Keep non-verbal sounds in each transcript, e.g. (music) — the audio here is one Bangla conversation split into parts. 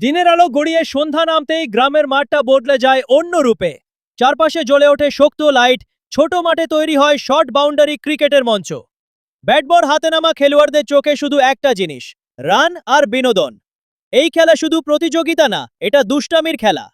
দিনের আলো গড়িয়ে সন্ধ্যা নামতেই গ্রামের মাঠটা বদলে যায় অন্য রূপে। চারপাশে জ্বলে ওঠে শক্ত লাইট, ছোট মাঠে তৈরি হয় শর্ট বাউন্ডারি ক্রিকেটের মঞ্চ। ব্যাটবল হাতে নামা খেলোয়াড়দের চোখে শুধু একটা জিনিস, রান আর বিনোদন। এই খেলা শুধু প্রতিযোগিতা না, এটা দুষ্টামির খেলা।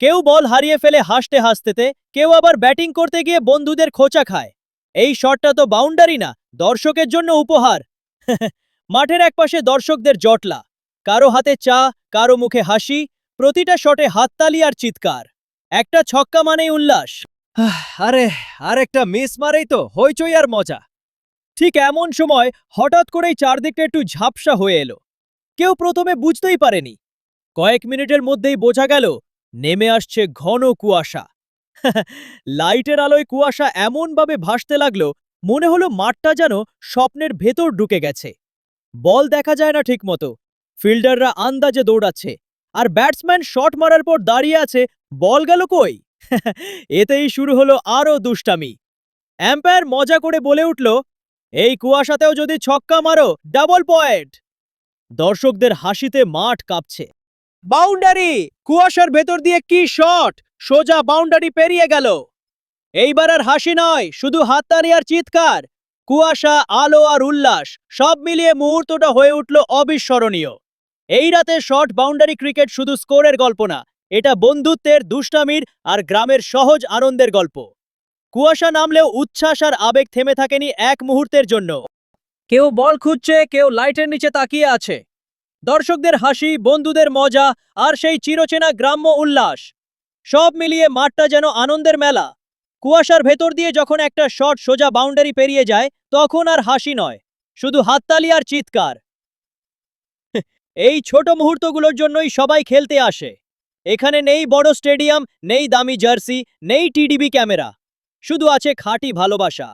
কেউ বল হারিয়ে ফেলে হাসতে হাসতেতে, কেউ আবার ব্যাটিং করতে গিয়ে বন্ধুদের খোঁচা খায়। এই শটটা তো বাউন্ডারি না, দর্শকের জন্য উপহার। (laughs) মাঠের একপাশে দর্শকদের জটলা। কারও হাতে চা, কারও মুখে হাসি, প্রতিটা শটে হাততালি আর চিৎকার। একটা ছক্কা মানেই উল্লাস। আরে আর একটা মিস মারেই তো হইচই আর মজা। ঠিক এমন সময় হঠাৎ করেই চারদিকটা একটু ঝাপসা হয়ে এলো। কেউ প্রথমে বুঝতেই পারেনি। কয়েক মিনিটের মধ্যেই বোঝা গেল, নেমে আসছে ঘন কুয়াশা। (laughs) লাইটের আলোয় কুয়াশা এমনভাবে ভাসতে লাগল, মনে হলো মাঠটা যেন স্বপ্নের ভেতর ঢুকে গেছে। বল দেখা যায় না ঠিকমতো। ফিল্ডাররা আন্দাজে দৌড়াচ্ছে। আর ব্যাটসম্যান শট মারার পর দাঁড়িয়ে আছে, বল গেল কই? (laughs) এতেই শুরু হলো আরও দুষ্টামি। অ্যাম্পায়ার মজা করে বলে উঠল, এই কুয়াশাতেও যদি ছক্কা মারো ডাবল পয়েন্ট দর্শকদের হাসিতে মাঠ কাঁপছে। বাউন্ডারি, কুয়াশার ভেতর দিয়ে কি শট? সোজা বাউন্ডারি পেরিয়ে গেল। এইবার আর হাসি নয়, শুধু হাততালি আর চিৎকার। কুয়াশা, আলো আর উল্লাস, সব মিলিয়ে মুহূর্তটা হয়ে উঠল অবিস্মরণীয়। এই রাতে শর্ট বাউন্ডারি ক্রিকেট শুধু স্কোরের গল্প না, এটা বন্ধুত্বের দুষ্টামির আর গ্রামের সহজ আনন্দের গল্প। কুয়াশা নামলেও উচ্ছ্বাস আর আবেগ থেমে থাকেনি এক মুহূর্তের জন্য। কেউ বল খুঁজছে, কেউ লাইটের নিচে তাকিয়ে আছে। দর্শকদের হাসি, বন্ধুদের মজা আর সেই চিরচেনা গ্রাম্য উল্লাস। সব মিলিয়ে মাঠটা যেন আনন্দের মেলা। কুয়াশার ভেতর দিয়ে যখন একটা শট সোজা বাউন্ডারি পেরিয়ে যায়, তখন আর হাসি নয়, শুধু হাততালি আর চিৎকার। এই ছোট মুহূর্তগুলোর জন্যই সবাই খেলতে আসে। এখানে নেই বড় স্টেডিয়াম, নেই দামি জার্সি, নেই টিডিবি ক্যামেরা। শুধু আছে খাঁটি ভালোবাসা।